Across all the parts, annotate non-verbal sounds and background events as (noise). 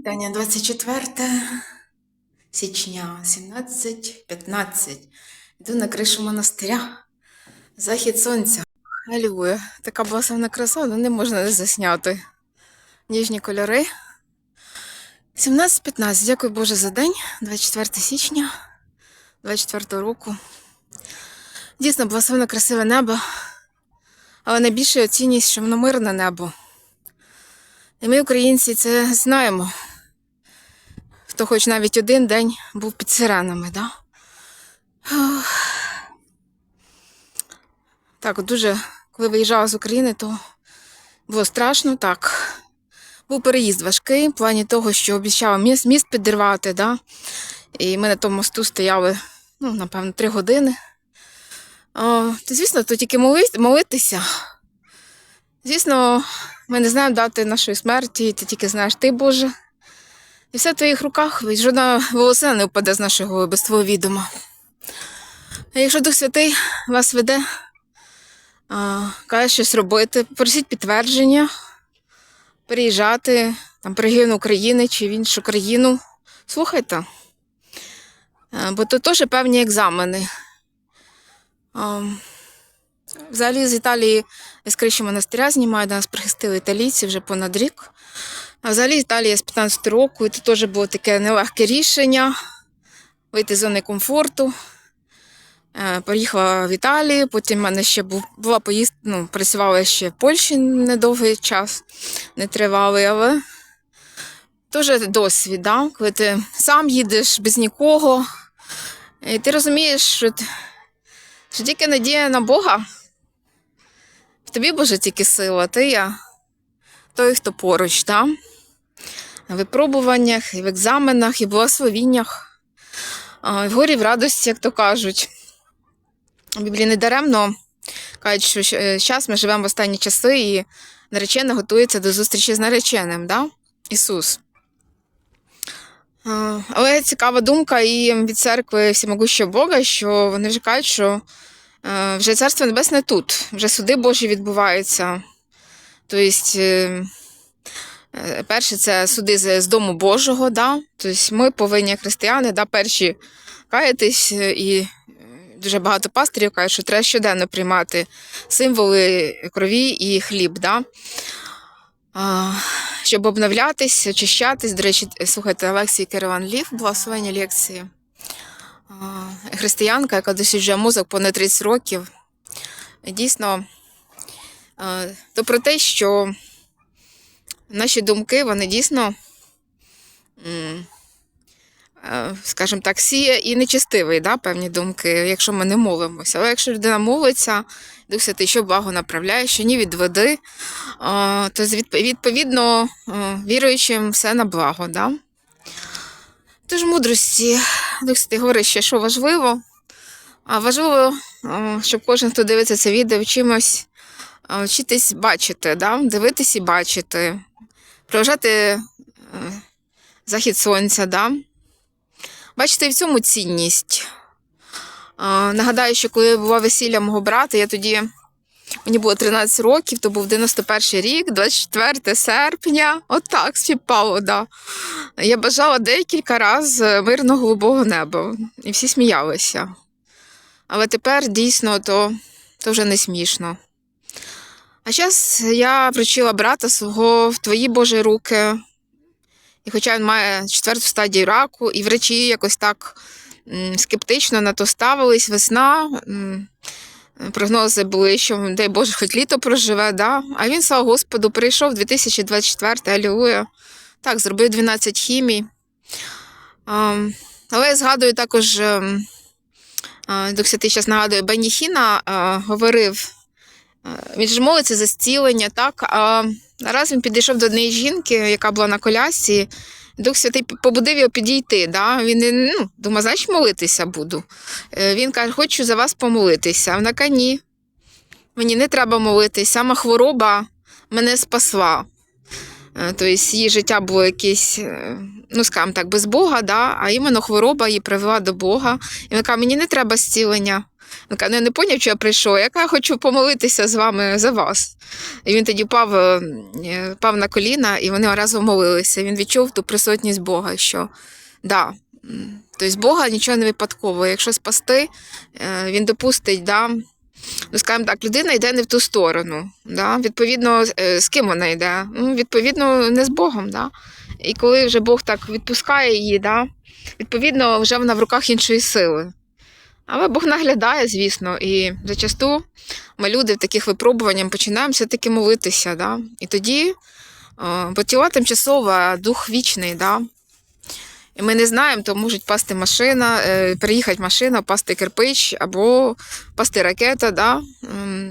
Вітання 24 січня, 17.15. Йду на кришу монастиря. Захід сонця. Алює. Така басовна краса, але не можна не засняти. Ніжні кольори. 17.15. Дякую Боже за день. 24 січня 24 року. Дійсно, благословенно красиве небо. Але найбільше оцінність, що воно мирне небо. І ми, українці, це знаємо. Хто хоч навіть один день був під сиренами, да? Так, дуже, коли виїжджала з України, то було страшно, так. Був переїзд важкий в плані того, що обіцяла міст, міст підірвати, да? і ми на тому мосту стояли, ну, напевно, три години. О, то, звісно, то тільки молитися. Звісно, ми не знаємо дати нашої смерті, ти тільки знаєш ти, Боже. І все в твоїх руках, жодна волосина не впаде з нашої голови без твого відома. А якщо Дух Святий вас веде, а, каже щось робити, просіть підтвердження, переїжджати, там, перегін України чи в іншу країну, слухайте. А, Бо то теж певні екзамени. А, Взагалі з Італії з криші монастиря знімаю, до нас прихистили італійці вже понад рік. А взагалі Італія з 15 року, і це теж було таке нелегке рішення вийти з зони комфорту. Е, Поїхала в Італію, потім в мене ще була поїздка, ну, працювала ще в Польщі недовгий час, не тривалий, але теж досвід, да? коли ти сам їдеш без нікого. І ти розумієш, що, що тільки надія на Бога. В тобі, Боже, тільки сила, ти я той, хто поруч, да? в випробуваннях, і в екзаменах, і в благословіннях, і в горі в радості, як то кажуть. В Біблії не даремно кажуть, що зараз ми живемо в останні часи, і наречена готується до зустрічі з нареченим, да? Ісус. Але цікава думка і від церкви всемогущого Бога, що вони вже кажуть, що е, вже Царство Небесне тут, вже суди Божі відбуваються. Тобто, перше, це суди з, Дому Божого, да? тобто ми повинні, християни, да, перші каятись, е, і дуже багато пастирів кажуть, що треба щоденно приймати символи крові і хліб. Да? Щоб обновлятись, очищатись. До речі, слухайте лекції Кереван Лів, благословення лекції. Християнка, яка досліджує мозок понад 30 років. Дійсно, то про те, що наші думки, вони дійсно, скажімо так, сіє і нечестивий, да, певні думки, якщо ми не молимося. Але якщо людина молиться, Дух Святий, що благо направляє, що ні відведи, то відповідно віруючим все на благо. Да? Тож мудрості, Дух Святий говорить, що важливо. А важливо, щоб кожен, хто дивиться це відео, чимось вчитись бачити, да? дивитись і бачити, проважати е, захід сонця, да? бачити в цьому цінність. Нагадаю, що коли було весілля мого брата, я тоді мені було 13 років, то був 91 рік, 24 серпня. Отак співпало, да. Я бажала декілька разів мирного голубого неба, і всі сміялися. Але тепер дійсно то, то вже не смішно. А зараз я вручила брата свого в твої Божі руки. І хоча він має четверту стадію раку, і врачі якось так скептично на то ставились, весна. Прогнози були, що дай Боже, хоч літо проживе, да? а він, слава Господу, прийшов 2024, алілуя. Так, зробив 12 хімій. Але я згадую також, Дух Святий зараз нагадує, Беніхіна говорив, він ж молиться за зцілення, так? А раз він підійшов до однієї жінки, яка була на колясці, Дух Святий побудив його підійти. Да? Він ну, думає, значить молитися буду. Е, Він каже, хочу за вас помолитися. Вона каже, ні. Мені не треба молитись, сама хвороба мене спасла. Е, Тобто її життя було якесь, е, ну скажімо так, без Бога, да? а іменно хвороба її привела до Бога. І вона каже, мені не треба зцілення. Він каже, ну я не поняв, що я прийшов. Я каже, хочу помолитися з вами за вас. І він тоді пав, е, пав на коліна, і вони разом молилися. Він відчув ту присутність Бога, що да, тобто Бога нічого не випадково. Якщо спасти, е, він допустить, да, ну, скажімо так, людина йде не в ту сторону. Да? Відповідно, е, з ким вона йде? Ну, відповідно, не з Богом. Да? І коли вже Бог так відпускає її, да? відповідно, вже вона в руках іншої сили. Але Бог наглядає, звісно, і зачасту ми люди в таких випробуваннях починаємо все-таки молитися. Да? І тоді, е, бо тіла тимчасове, а дух вічний. Да? І ми не знаємо, то можуть пасти машина, е, приїхати машина, пасти кирпич або пасти ракета, да?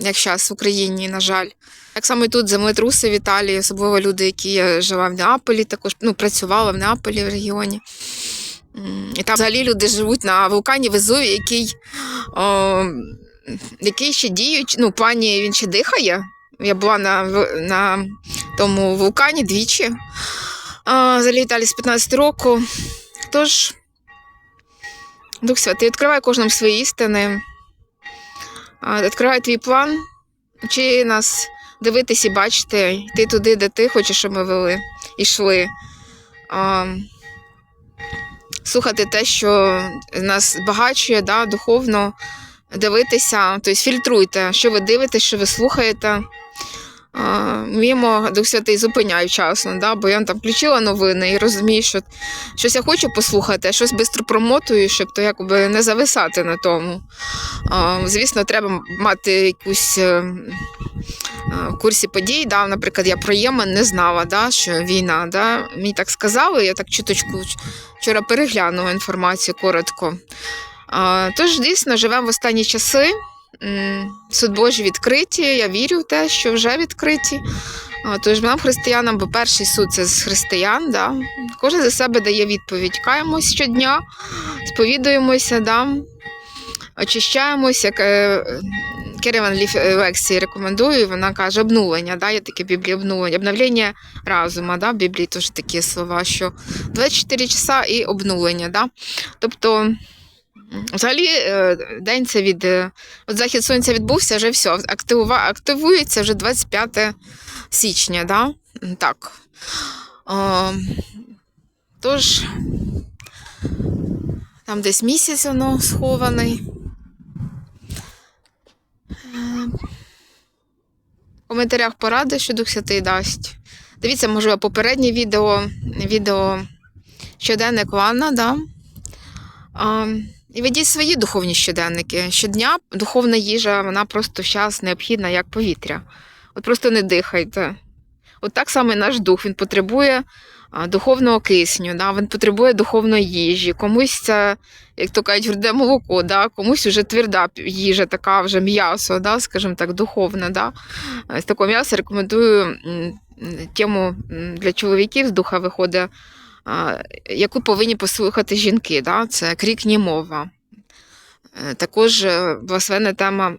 як зараз в Україні, на жаль. Так само і тут землетруси в Італії, особливо люди, які е, жила в Неаполі, також ну, працювала в Неаполі в регіоні. І там взагалі люди живуть на вулкані Везуві, який, о, який ще діють. Ну, в плані він ще дихає. Я була на, на тому вулкані двічі. А, взагалі Італії з 15 року. Тож, Дух Святий, відкривай кожному свої істини. Відкривай твій план. Чи нас дивитись і бачити, йти туди, де ти хочеш, щоб ми вели, йшли. Слухати те, що нас збагачує да, духовно, дивитися, тобто фільтруйте, що ви дивитесь, що ви слухаєте. Мімо Дух Святий зупиняє вчасно, да, бо я там включила новини і розумію, що щось я хочу послухати, а щось швидко промотую, щоб то якби не зависати на тому. Звісно, треба мати якусь. Е, е, В курсі подій, да, наприклад, я про Ємен не знала, да, що війна. Да. Мені так сказали, я так чуточку вчора переглянула інформацію коротко. Тож, дійсно, живемо в останні часи. Суд Божий відкриті. Я вірю в те, що вже відкриті. Тож нам, християнам, бо перший суд це з християн. Да? Кожен за себе дає відповідь. Каємось щодня, сповідуємося, да? очищаємось, Кереван Ліф е, рекомендую, вона каже обнулення, да? є таке Біблії обнулення, обновлення разума, да? в Біблії теж такі слова, що 24 часа і обнулення. Да? Тобто, взагалі, е, день це від е, от захід сонця відбувся, вже все, активува, активується вже 25 січня, да? Так. О, тож, там десь місяць воно схований. Е, В коментарях поради, що Дух Святий дасть. Дивіться, можливо, попереднє відео, відео щоденник Ванна, да? І ведіть свої духовні щоденники. Щодня духовна їжа, вона просто зараз необхідна, як повітря. От просто не дихайте. От так само і наш дух, він потребує духовного кисню, да? він потребує духовної їжі. Комусь це, як то кажуть, грудне молоко, да? комусь вже тверда їжа, така вже м'ясо, да? скажімо так, духовне. Да? З такого м'яса рекомендую тему для чоловіків з духа виходить, яку повинні послухати жінки. Да? Це крік мова. Також е, благословенна тема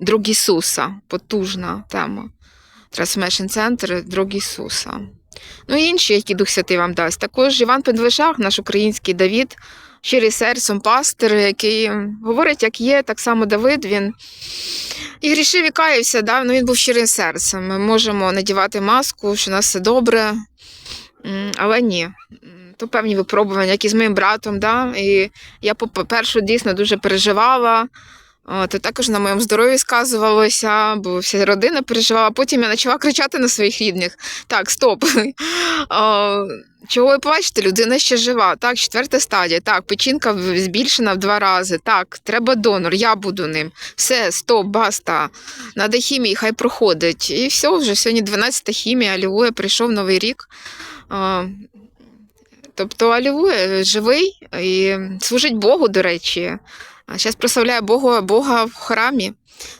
Друг Ісуса, потужна тема. Transformation Center Друг Ісуса. Ну і інші, які Дух Святий вам дасть. Також Іван Пендлишак, наш український Давід, щирий серцем пастир, який говорить, як є, так само Давид, він і грішив і каявся, да? ну, він був щирим серцем. Ми можемо надівати маску, що у нас все добре, але ні. То певні випробування, як і з моїм братом. Да? І я, по-перше, дійсно дуже переживала. От, і також на моєму здоров'ї сказувалося, бо вся родина переживала. Потім я почала кричати на своїх рідних: так, стоп. (laughs) Чого ви плачете? Людина ще жива. Так, четверта стадія. Так, печінка збільшена в два рази. Так, треба донор, я буду ним. Все, стоп, баста. Надо хімії, хай проходить. І все, вже сьогодні 12 хімія, алілуя, прийшов новий рік. Тобто, алілуя, живий і служить Богу, до речі. А зараз прославляє Бога, Бога в храмі.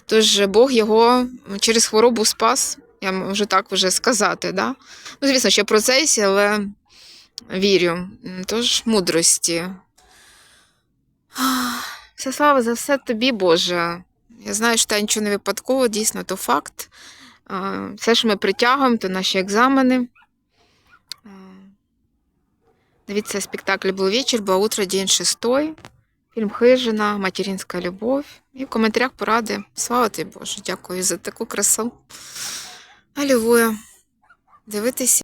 Тож Бог його через хворобу спас, я можу так вже сказати. Да? Ну, звісно, ще процесі, але вірю. Тож мудрості. Вся слава за все тобі, Боже. Я знаю, що та нічого не випадково, дійсно, то факт. Все, що ми притягуємо, то наші екзамени. Дивіться, спектакль «Был вечер», «Было утро», день шестой. Фільм Хижина, Материнська любов. І в коментарях поради. Слава тобі Боже, дякую за таку красу. Алілуя. Дивитися.